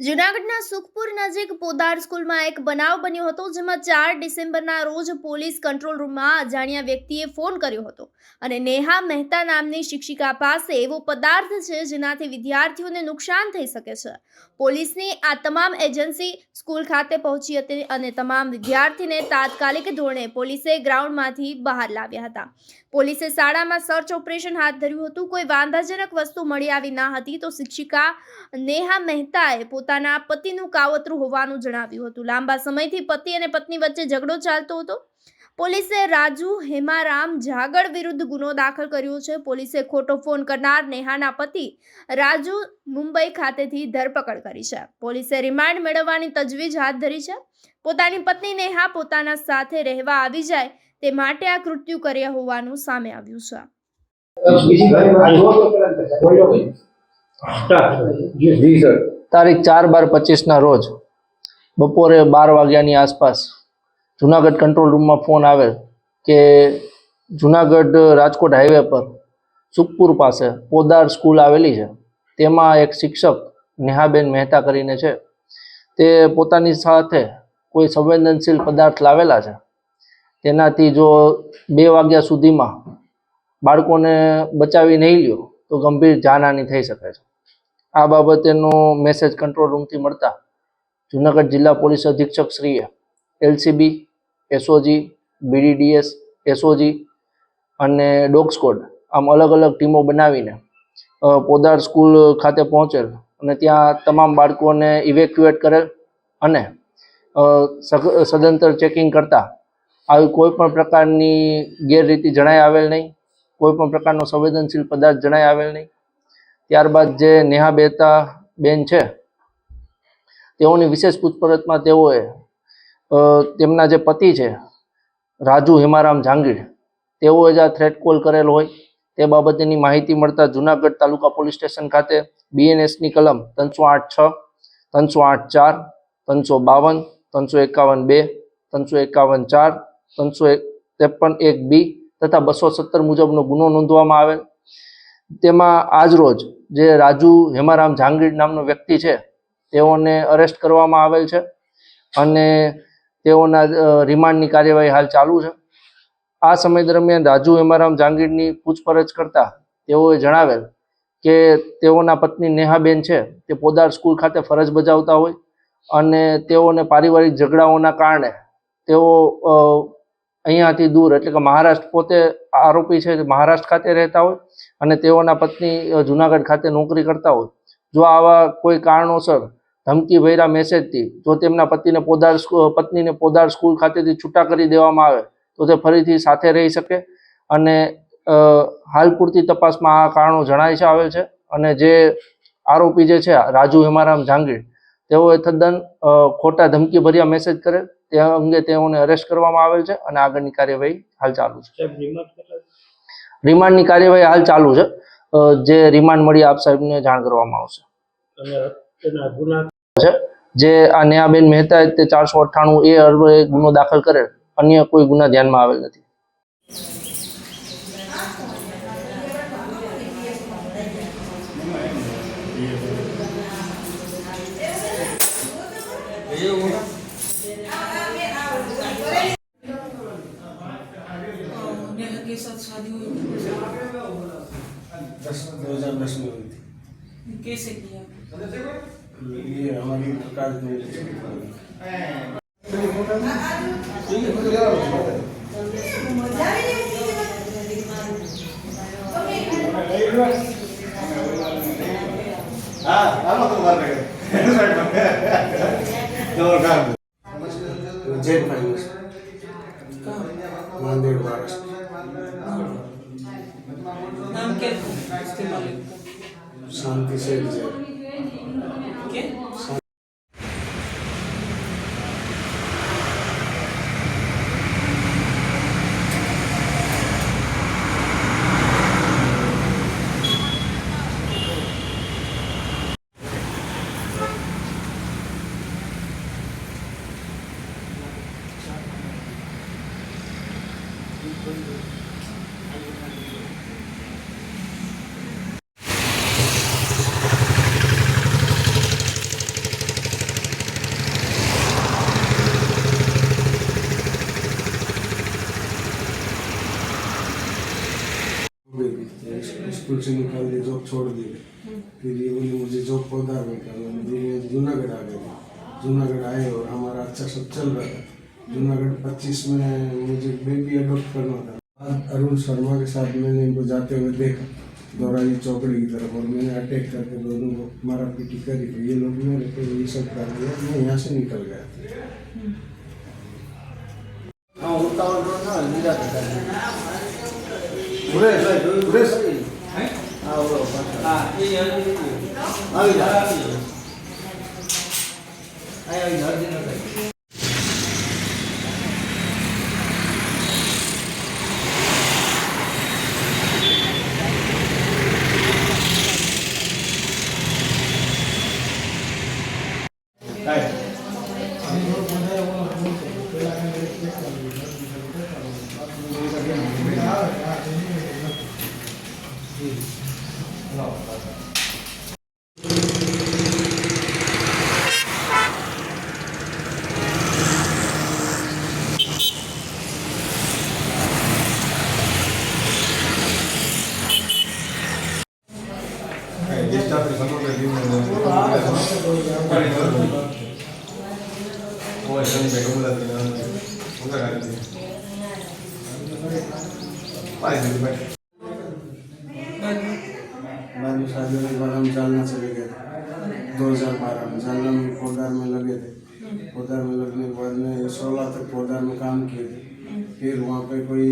જૂનાગઢના સુખપુર નજીક પોદાર સ્કૂલમાં એક બનાવ બન્યો હતો, જેમાં ચાર ડિસેમ્બરના રોજ પોલીસ કંટ્રોલ રૂમમાં અજાણ્યા વ્યક્તિએ ફોન કર્યો હતો. અને નેહા મહેતા નામની શિક્ષિકા પાસે એવો પદાર્થ છે, જેનાથી વિદ્યાર્થીઓને નુકસાન થઈ શકે છે. પોલીસની આ તમામ એજન્સી સ્કૂલ ખાતે પહોંચી હતી અને તમામ વિદ્યાર્થીને તાત્કાલિક ધોરણે પોલીસે ગ્રાઉન્ડમાંથી બહાર લાવ્યા હતા. પોલીસે શાળામાં સર્ચ ઓપરેશન હાથ ધર્યું હતું, કોઈ વાંધાજનક વસ્તુ મળી આવી ના હતી, તો શિક્ષિકા નેહા મહેતાએ પોતાના પતિનું કાવતરું હોવાનું જણાવ્યું હતું. લાંબા સમયથી પતિ અને પત્ની વચ્ચે ઝઘડો ચાલતો હતો. પોલીસે રાજુ હેમારામ જાગળ વિરુદ્ધ ગુનો દાખલ કર્યો છે. પોલીસે ખોટો ફોન કરનાર નેહાના પતિ રાજુ મુંબઈ ખાતેથી ધરપકડ કરી છે. પોલીસે રિમાન્ડ મેળવવાની તજવીજ હાથ ધરી છે. પોતાની પત્ની નેહા પોતાના સાથે રહેવા આવી જાય તે માટે આ કૃત્યુ કર્યા હોવાનું સામે આવ્યું છે. જી સર. તારીખ ચાર બાર પચીસના રોજ બપોરે બાર વાગ્યાની આસપાસ જુનાગઢ કંટ્રોલ રૂમમાં ફોન આવેલ કે જુનાગઢ રાજકોટ હાઈવે પર સુખપુર પાસે પોદાર સ્કૂલ આવેલી છે. તેમાં એક શિક્ષક નેહાબેન મહેતા કરીને છે. તે પોતાની સાથે કોઈ સંવેદનશીલ પદાર્થ લાવેલા છે. તેનાથી જો બે વાગ્યા સુધીમાં બાળકોને બચાવી નહીં લ્યો તો ગંભીર જાનહાનિ થઈ શકે છે. આ બાબતેનો મેસેજ કંટ્રોલ રૂમથી મળતા જૂનાગઢ જિલ્લા પોલીસ અધિક્ષક શ્રીએ એલસીબી એસઓજી બીડીડીએસ એસઓજી અને ડોગ સ્કોડ આમ અલગ અલગ ટીમો બનાવીને પોદાર સ્કૂલ ખાતે પહોંચેલ અને ત્યાં તમામ બાળકોને ઇવેક્યુએટ કરેલ અને સદંતર ચેકિંગ કરતા. આવી કોઈ પણ પ્રકારની ગેરરીતિ જણાઈ આવેલ નહીં, કોઈ પણ પ્રકારનો સંવેદનશીલ પદાર્થ જણાય આવેલ નહીં. ત્યારબાદ જે નેહા બેતા બેન છે, તેઓની વિશેષ પૂછપરછમાં તેઓએ તેમના જે પતિ છે, રાજુ હેમારામ જાંગીર, તેઓએ જ આ થ્રેટ કોલ કરેલ હોય. તે બાબતેની માહિતી મળતા જુનાગઢ તાલુકા પોલીસ સ્ટેશન ખાતે બીએનએસની કલમ ત્રણસો આઠ છ, ત્રણસો આઠ ચાર, ત્રણસો બાવન, ત્રણસો એકાવન બે, ત્રણસો એકાવન ચાર, ત્રણસો ત્રેપન એક બી તથા બસો સત્તર મુજબનો ગુનો નોંધવામાં આવેલ. તેમાં આજ રોજ જે રાજુ હેમારામ જહાંગીર નામનો વ્યક્તિ છે, તેઓને અરેસ્ટ કરવામાં આવેલ છે અને તેઓના રિમાન્ડની કાર્યવાહી હાલ ચાલુ છે. આ સમય દરમિયાન રાજુ હેમારામ જાંગીરની પૂછપરછ કરતા તેઓએ જણાવેલ કે તેઓના પત્ની નેહાબેન છે, તે પોદાર સ્કૂલ ખાતે ફરજ બજાવતા હોય અને તેઓને પારિવારિક ઝઘડાઓના કારણે તેઓ અહીંયાથી દૂર, એટલે કે મહારાષ્ટ્ર પોતે આરોપી છે, મહારાષ્ટ્ર ખાતે રહેતા હોય અને તેઓના પત્ની જુનાગઢ ખાતે નોકરી કરતા હોય. જો આવા કોઈ કારણોસર ધમકી ભર્યા મેસેજથી, જો તેમના પતિને પોદાર પત્નીને પોદાર સ્કૂલ ખાતેથી છૂટા કરી દેવામાં આવે, તો તે ફરીથી સાથે રહી શકે. અને હાલ પૂરતી તપાસમાં આ કારણો જણાય છે આવે છે. અને જે આરોપી જે છે, રાજુ હેમારામ જાંગીર, તેઓએ તદ્દન ખોટા ધમકી ભર્યા મેસેજ કરે તે અંગે તેઓને અરેસ્ટ કરવામાં આવેલ છે અને આગળની કાર્યવાહી હાલ ચાલુ છે. રિમાન્ડની કાર્યવાહી હાલ ચાલુ છે. જે રિમાન્ડ મળી આપ સાહેબને જાણ કરવામાં આવશે. જે આ નેહાબેન મહેતા તે ચારસો અઠ્ઠાણું એ અર્વે ગુનો દાખલ કરેલ. અન્ય કોઈ ગુના ધ્યાનમાં આવેલ નથી. नेहा दस दो हजार दस में हुई थी कैसे किया ये हमारी प्रकाश में जैन নাম কে বুঝতে শান্তি শেখ Thank you. स्कूल से निकाल दिए जॉब छोड़ दी फिर ये बोली, मुझे जॉब पौधा में कर जूनागढ़ आ गए जूनागढ़ आए और हमारा अच्छा सब चल रहा था। जूनागढ़ पच्चीस में मुझे बेबी अडोप्ट करना था। अरुण शर्मा के साथ मैंने इनको जाते हुए देखा। दौरानी चौकड़ी की तरफ़ और मैंने अटैक करके दोनों को मारा पीटी करी। तो ये लोग मेरे को ये सब कर दिया। मैं यहाँ से निकल गया। हाँ होता और ना मेरा આવી बाजू शादी के बाद हम जालना चले गए दो हज़ार बारह में जालना में पौधार में लगे थे पौधार में लगने के बाद में सोलह तक पौधार में काम किए थे फिर वहाँ पे कोई